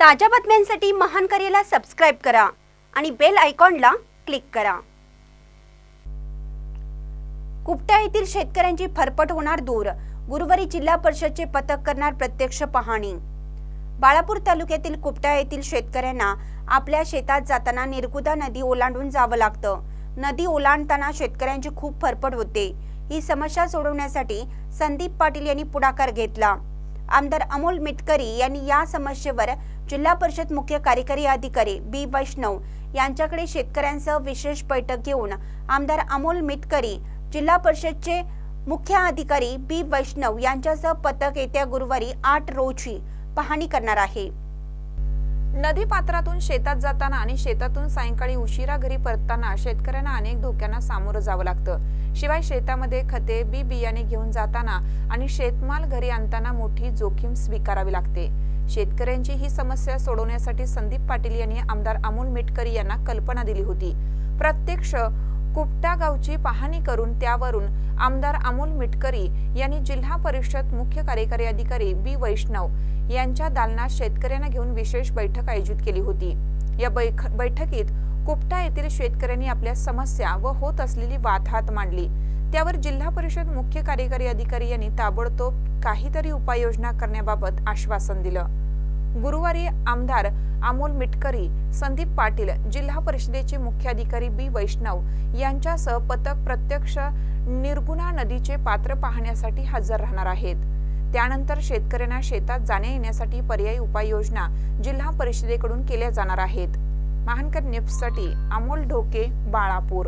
ताज्या बातम्यांसाठी महान करेला सबस्क्राईब करा आणि बेल आयकॉनला क्लिक करा. कुपट्या येथील शेतकऱ्यांची फरफट होणार दूर गुरुवारी जिल्हा परिषदचे पथक करणार प्रत्यक्ष पाहणी. बाळापूर तालुक्यातील कुपट्या येथील शेतकऱ्यांना आपल्या शेतात जाताना निर्गुदा नदी ओलांडून जावं लागतं. नदी ओलांडताना शेतकऱ्यांची खूप फरफट होते. ही समस्या सोडवण्यासाठी संदीप पाटील यांनी पुढाकार घेतला. आमदार अमोल मिटकरी यांनी या समस्येवर जिल्हा परिषद मुख्य कार्यकारी अधिकारी बी वैष्णव यांच्याकडे शेतकऱ्यांसह विशेष बैठक घेऊन आमदार अमोल मिटकरी जिल्हा परिषदचे मुख्य अधिकारी बी वैष्णव यांच्यासह पथक येत्या गुरुवारी आठ रोजी पाहणी करणार आहे. नदी पात्रातून शेतात जाताना आणि शेतातून सायंकाळी उशिरा घरी परतताना शेतकऱ्यांना अनेक धोक्यांना सामोरं जावं लागतं. शिवाय शेतामध्ये खते बी बियाणे घेऊन जाताना आणि शेतमाल घरी आणताना मोठी जोखीम स्वीकारावी लागते. शेतकऱ्यांची ही समस्या सोडवण्यासाठी संदीप पाटील यांनी आमदार अमोल मेटकरी यांना कल्पना दिली होती. प्रत्यक्ष कुपटा गावची पाहणी करून त्यावरून आमदार अमोल मिटकरी यांनी जिल्हा परिषद मुख्य कार्यकारी अधिकारी बी वैष्णव यांच्या दालनात शेतकऱ्यांना घेऊन विशेष बैठक आयोजित केली होती. या बैठकीत कुपटा येथील शेतकऱ्यांनी आपल्या समस्या व होत असलेली वादहात मांडली. त्यावर जिल्हा परिषद मुख्य कार्यकारी अधिकारी यांनी ताबडतोब काहीतरी उपाययोजना करण्याबाबत आश्वासन दिलं. गुरुवारी आमदार अमोल मिटकरी संदीप पाटील जिल्हा परिषदेचे मुख्याधिकारी बी. वैष्णव यांच्यासह पथक प्रत्यक्ष निर्गुणा नदीचे पात्र पाहण्यासाठी हजर राहणार आहेत. त्यानंतर शेतकऱ्यांना शेतात जाण्या येण्यासाठी पर्यायी उपाययोजना जिल्हा परिषदेकडून केल्या जाणार आहेत. महानकर न्यूजसाठी अमोल ढोके बाळापूर.